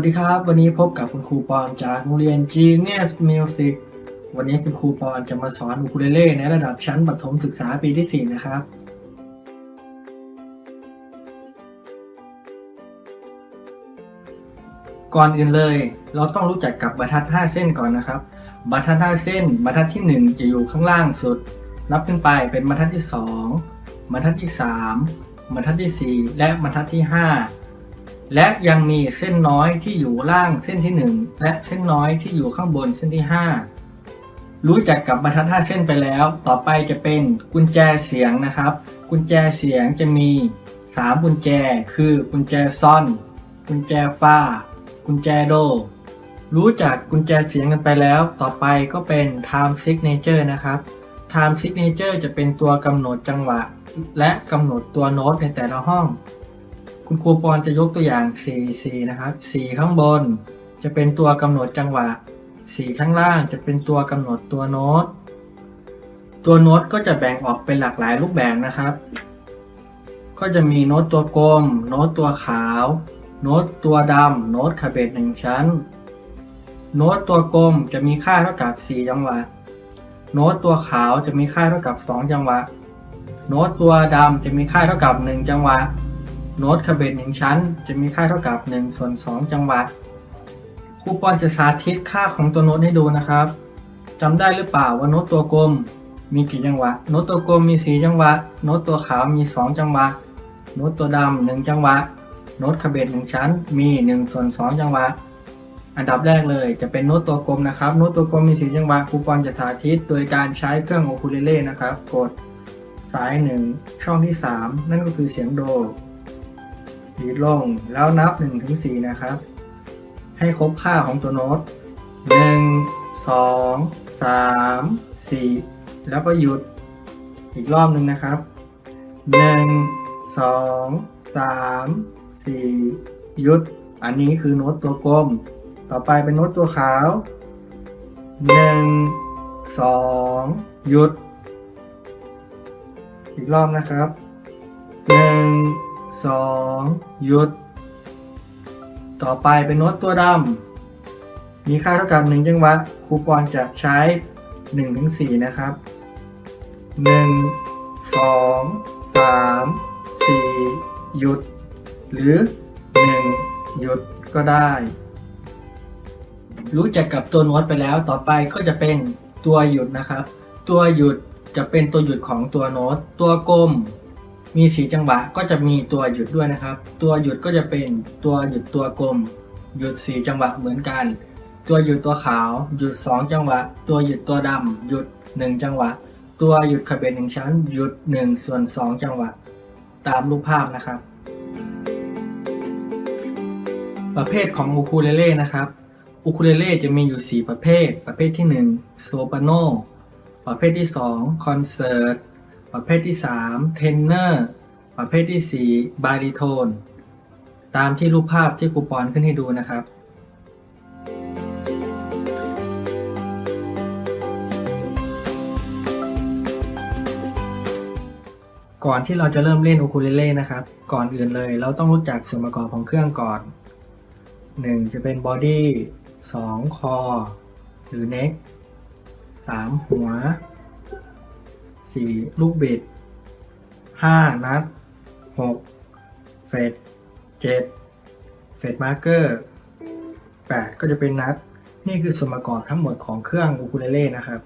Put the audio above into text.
วัสดีครับ วันนี้พบกับคุณครูปอนจากโรงเรียน Genius Music วันนี้คุณครูปอนจะมาสอนอูคูเลเล่ในระดับชั้นประถมศึกษาปีที่ 4 นะครับ ก่อนอื่นเลย เราต้องรู้จักกับบรรทัด 5 เส้นก่อนนะครับ บรรทัด 5 เส้น บรรทัดที่ 1 จะอยู่ข้างล่างสุด นับขึ้นไปเป็นบรรทัดที่ 2 บรรทัดที่ 3 บรรทัดที่ 4 และบรรทัดที่ 5 และยังมีเส้นน้อยที่อยู่ล่างเส้นที่ 1 และเส้นน้อยที่อยู่ข้างบนเส้นที่ 5 รู้จักกับบรรทัด5เส้นไปแล้ว ต่อไปจะเป็นกุญแจเสียงนะครับ กุญแจเสียงจะมี 3 กุญแจ คือกุญแจซ่อน กุญแจฟ้า กุญแจโด รู้จักกุญแจเสียงกันไปแล้ว ต่อไปก็เป็น time signature นะครับ time signature จะเป็นตัวกำหนดจังหวะ และกำหนดตัวโน้ตในแต่ละห้อง คุณครูปอนจะยกตัวอย่าง 4 4 นะครับ 4 ข้างบน จะเป็นตัวกำหนดจังหวะ 4 ข้างล่างจะเป็นตัวกำหนดตัวโน้ต ตัวโน้ตก็จะแบ่งออกเป็นหลากหลายรูปแบบนะครับ ก็จะมีโน้ตตัวกลม โน้ตตัวขาว โน้ตตัวดำ โน้ตคาเบตหนึ่งชั้น โน้ตตัวกลมจะมีค่าเท่ากับ 4 จังหวะ โน้ตตัวขาวจะมีค่าเท่ากับ 2 จังหวะ โน้ตตัวดำจะมีค่าเท่ากับ 1 จังหวะ โน้ตคาเบตหนึ่งชั้น จะมีค่าเท่ากับ1ส่วน2จังหวะครูปอนจะสาธิตค่าของตัวโน้ตให้ดูนะครับจำได้หรือเปล่าว่าโน้ตตัวกลมมีกี่จังหวะ โน้ตตัวกลมมี 4 จังหวะ โน้ตตัวขาวมี 2 จังหวะ โน้ตตัวดำ1จังหวะ โน้ตคาเบตหนึ่งชั้น มี1ส่วน2จังหวะ อันดับแรกเลยจะเป็นโน้ตตัวกลมนะครับ โน้ตตัวกลมมีสี่จังหวะครูปอนจะสาธิต โดยการใช้เครื่องโอคูเลเล่นะครับ กดสายหนึ่งช่องที่ 3 นั่นก็คือเสียงโด ดีดลงแล้วนับ1ถึง4นะครับ ให้ครบค่าของตัวโน้ต 1 2 3 4 แล้วก็หยุดอีกรอบหนึ่งนะครับ 1 2 3 4 หยุด อันนี้คือโน้ตตัวกลม ต่อไปเป็นโน้ตตัวขาว 1 2 หยุด อีกรอบนะครับ 1 2หยุด ต่อไปเป็นโน้ตตัวดำมีค่าเท่ากับ1จังหวะครูปอนจะใช้1-4นะครับ1 2 3 4หยุด หรือ1หยุดก็ได้ รู้จักกับตัวโน้ตไปแล้วต่อไปก็จะเป็นตัวหยุดนะครับ ตัวหยุดจะเป็นตัวหยุดของตัวโน้ต ตัวกลม มีสีจังหวะก็จะมีตัวหยุดด้วยนะครับ ตัวหยุดก็จะเป็นตัวหยุดตัวกลม หยุดสีจังหวะเหมือนกัน ตัวหยุดตัวขาว หยุด 2 จังหวะ ตัวหยุดตัวดำหยุด 1 จังหวะ ตัวหยุดคาเบนหนึ่งชั้น หยุด1ส่วน2จังหวะ ตามรูปภาพนะครับ ประเภทของอูคูเลเล่นะครับอูคูเลเล่จะมีอยู่ 4 ประเภท ประเภทที่ 1 โซปราโนประเภทที่ 2 คอนเสิร์ต ประเภทที่ 3 เทนเนอร์ ประเภทที่ 4 บาริโทน ตามที่รูปภาพที่ครูปอนขึ้นให้ดูนะครับ ก่อนที่เราจะเริ่มเล่นอูคูเลเล่นะครับ ก่อนอื่นเลยเราต้องรู้จักส่วนประกอบของเครื่องก่อน 1 จะเป็นบอดี้ 2 คอหรือ neck 3หัว สี่ลูกบิดห้านัดหกเฟด7เฟดมาร์เกอร์แปดก็จะเป็นนัด นี่คือสมการทั้งหมดของเครื่องอูคูเลเล่นะครับ